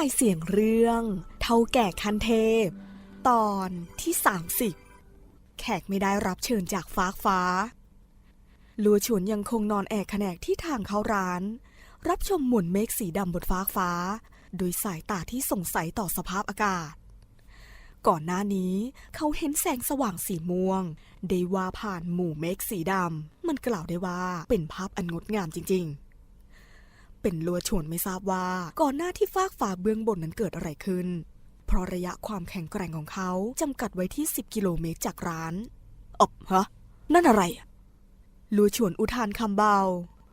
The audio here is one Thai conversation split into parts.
ายเสียงเรื่อง เท่าแก่คันเทพ ตอนที่ 30 แขกไม่ได้รับเชิญจากฟ้ากฟ้า ลัวฉวนยังคงนอนแอกแขนกที่ทางเข้าร้าน รับชมหมุนเมฆสีดำบนฟ้ากฟ้า โดยสายตาที่สงสัยต่อสภาพอากาศ ก่อนหน้านี้เขาเห็นแสงสว่างสีม่วง ได้ว่าผ่านหมู่เมฆสีดำมันกล่าวได้ว่าเป็นภาพอันงดงามจริง ๆ เป็นลัวชวนไม่ทราบว่า ก่อนหน้าที่ฟากฟ้าเบื้องบนนั้นเกิดอะไรขึ้น เพราะระยะความแข็งแกร่งของเขาจำกัดไว้ที่ 10 กิโลเมตรจากร้านอบฮะ นั่นอะไรลัวชวนอุทานคำเบา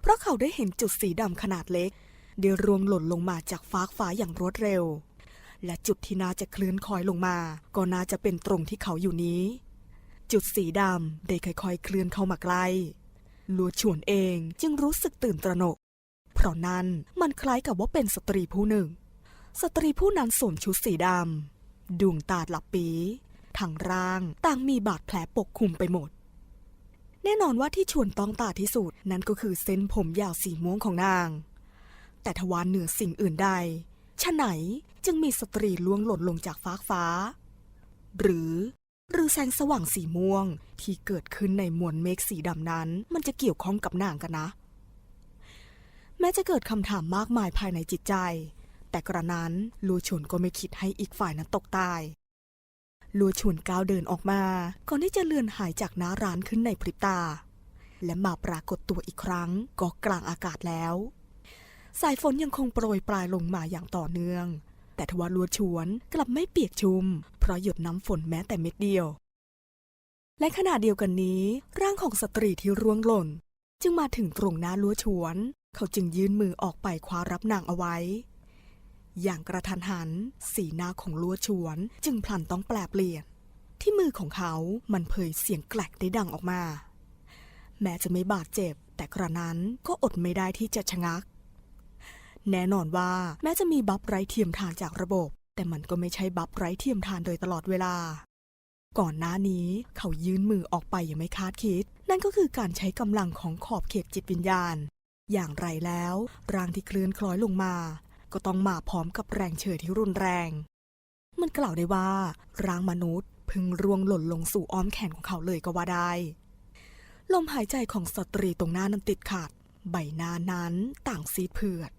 เพราะเขาได้เห็นจุดสีดำขนาดเล็กได้ร่วงหล่นลงมาจากฟากฟ้าอย่างรวดเร็ว และจุดที่น่าจะเคลื่อนคอยลงมา ก็น่าจะเป็นตรงที่เขาอยู่นี้ จุดสีดำได้ค่อยๆ เคลื่อนเข้ามาใกล้ลัวชวนเองจึงรู้สึกตื่นตระหนก ราะนั้นมันคล้ายกับว่าเป็นสตรีผู้หนึ่ง สตรีผู้นั้นสวมชุดสีดำดวงตาหลับปีทั้งร่างต่างมีบาดแผลปกคลุมไปหมด แน่นอนว่าที่ชวนต้องตาที่สุดนั่นก็คือเส้นผมยาวสีม่วงของนาง แต่ทว่าเหนือสิ่งอื่นใดฉะไหนจึงมีสตรีล่วงหล่นลงจากฟ้ากฟ้า หรือหรือแสงสว่างสีม่วงที่เกิดขึ้นในมวลเมฆสีดำนั้น มันจะเกี่ยวข้องกับนางกันนะ แม้จะเกิดคำถามมากมายภายในจิตใจ แต่กระนั้นลูชุนก็ไม่คิดให้อีกฝ่ายนั้นตกตายลูชุนก้าวเดินออกมาก่อนที่จะเลือนหายจากหน้าร้านขึ้นในพริบตา และมาปรากฏตัวอีกครั้งก็กลางอากาศแล้ว สายฝนยังคงโปรยปลายลงมาอย่างต่อเนื่อง แต่ทว่าลัวชวนกลับไม่เปียกชุม เพราะหยดน้ำฝนแม้แต่เม็ดเดียว และขณะเดียวกันนี้ ร่างของสตรีที่ร่วงหล่น จึงมาถึงตรงหน้าลัวชวน เขาจึงยื่นมือออกไปคว้ารับนางเอาไว้ อย่างกระทันหัน สีหน้าของลัวชวนจึงพลันต้องแปลเปลี่ยน ที่มือของเขามันเผยเสียงแกลกได้ดังออกมา แม้จะไม่บาดเจ็บ แต่กระนั้นก็อดไม่ได้ที่จะชะงัก แน่นอนว่าแม้จะมีบัฟไร้เทียมทานจากระบบ แต่มันก็ไม่ใช่บัฟไร้เทียมทานโดยตลอดเวลาก่อนหน้านี้เขายื่นมือออกไปอย่างไม่คาดคิด นั่นก็คือการใช้กำลังของขอบเขตจิตวิญญาณ อย่างไรแล้วร่างที่เคลื่อนคล้อยลงมา ก็ต้องมาพร้อมกับแรงเฉยที่รุนแรง มันกล่าวได้ว่าร่างมนุษย์พึงร่วงหล่นลงสู่อ้อมแขนของเขาเลยก็ว่าได้ ลมหายใจของสตรีตรงหน้านั้นติดขัดใบหน้านั้นต่างซีดเผือด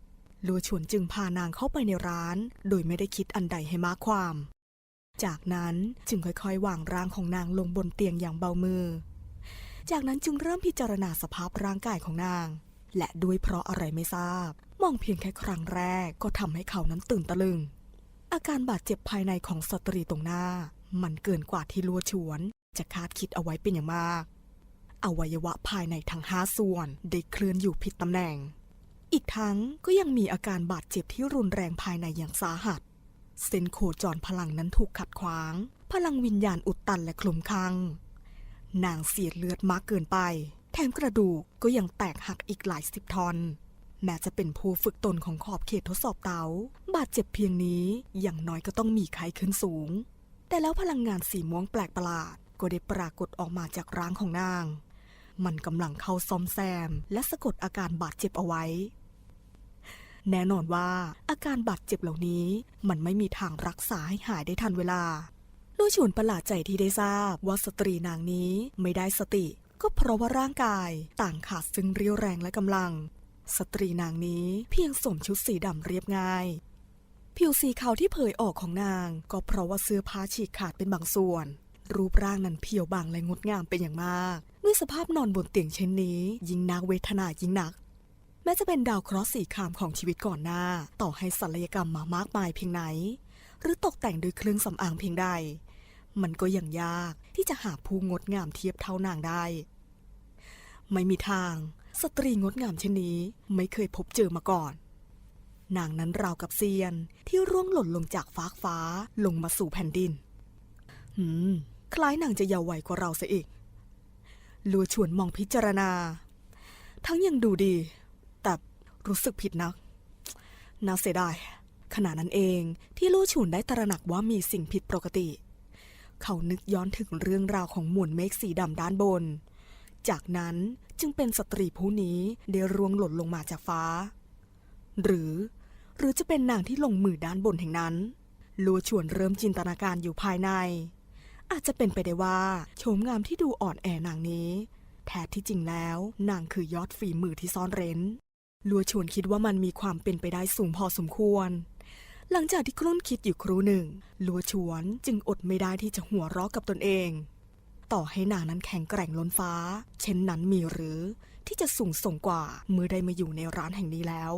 ลัวชวนจึงพานางเข้าไปในร้าน โดยไม่ได้คิดอันใดให้มากความ จากนั้นจึงค่อยๆ วางร่างของนางลงบนเตียงอย่างเบามือ จากนั้นจึงเริ่มพิจารณาสภาพร่างกายของนาง และด้วยเพราะอะไรไม่ทราบ มองเพียงแค่ครั้งแรกก็ทำให้เขานั้นตื่นตะลึง อาการบาดเจ็บภายในของสตรีตรงหน้า มันเกินกว่าที่ลัวชวน จะคาดคิดเอาไว้เป็นอย่างมาก อวัยวะภายในทั้งห้าส่วนได้เคลื่อนอยู่ผิดตำแหน่ง อีกทั้งก็ยังมีอาการบาดเจ็บที่รุนแรงภายในอย่างสาหัส เส้นโคจรพลังนั้นถูกขัดขวาง พลังวิญญาณอุดตันและคลุมคลังนางเสียเลือดมากเกินไป แถมกระดูกก็ยังแตกหักอีกหลายสิบทอนแม้จะเป็นผู้ฝึกตนของขอบเขตทดสอบเตาบาดเจ็บเพียงนี้อย่างน้อยก็ต้องมีไข้ขึ้นสูง แต่แล้วพลังงานสีม่วงแปลกประหลาด ก็ได้ปรากฏออกมาจากร่างของนาง มันกำลังเข้าซ่อมแซม และสะกดอาการบาดเจ็บเอาไว้ แน่นอนว่าอาการบาดเจ็บเหล่านี้มันไม่มีทางรักษาให้หายได้ทันเวลาลูกชวนประหลาดใจที่ได้ทราบว่าสตรีนางนี้ไม่ได้สติ ก็เพราะว่าร่างกายต่างขาดซึ่งเรียวแรงและกำลัง สตรีนางนี้เพียงสวมชุดสีดำเรียบง่าย ผิวสีขาวที่เผยออกของนาง ก็เพราะว่าเสื้อผ้าฉีกขาดเป็นบางส่วน รูปร่างนั้นเพียวบางและงดงามเป็นอย่างมาก ด้วยสภาพนอนบนเตียงเช่นนี้ ยิ่งนักเวทนายิ่งหนัก แม้จะเป็นดาวเคราะห์สีคามของชีวิตก่อนหน้า ต่อให้ศัลยกรรมมามากมายเพียงไหน หรือตกแต่งด้วยเครื่องสำอางเพียงใด มันก็ยังยากที่จะหาผู้งดงามเทียบเท่านางได้ ไม่มีทาง สตรีงดงามเช่นนี้ไม่เคยพบเจอมาก่อน นางนั้นราวกับเซียนที่ร่วงหล่นลงจากฟากฟ้าลงมาสู่แผ่นดิน หืม คล้ายนางจะยาว์วัยกว่าเราซะอีกลัวชวนมองพิจารณา ทั้งยังดูดี แต่รู้สึกผิดนัก น่าเสียดายขณะนั้นเองที่ลู่ฉุนได้ตระหนักว่ามีสิ่งผิดปกติ เขานึกย้อนถึงเรื่องราวของหมวลเมฆสีดำด้านบน จากนั้นจึงเป็นสตรีผู้นี้ได้ร่วงหล่นลงมาจากฟ้า หรือ หรือจะเป็นนางที่ลงมือด้านบนแห่งนั้นลัวชวนเริ่มจินตนาการอยู่ภายใน อาจจะเป็นไปได้ว่าโฉมงามที่ดูอ่อนแอนางนี้ แท้ที่จริงแล้ว นางคือยอดฝีมือที่ซ่อนเร้นลัวชวนคิดว่ามันมีความเป็นไปได้สูงพอสมควร หลังจากที่ครุ่นคิดอยู่ครู่หนึ่ง ลัวชวนจึงอดไม่ได้ที่จะหัวเราะกับตนเอง ต่อให้นางนั้นแข็งแกร่งล้นฟ้า เช่นนั้นมีหรือ ที่จะสูงส่งกว่าเมื่อได้มาอยู่ในร้านแห่งนี้แล้ว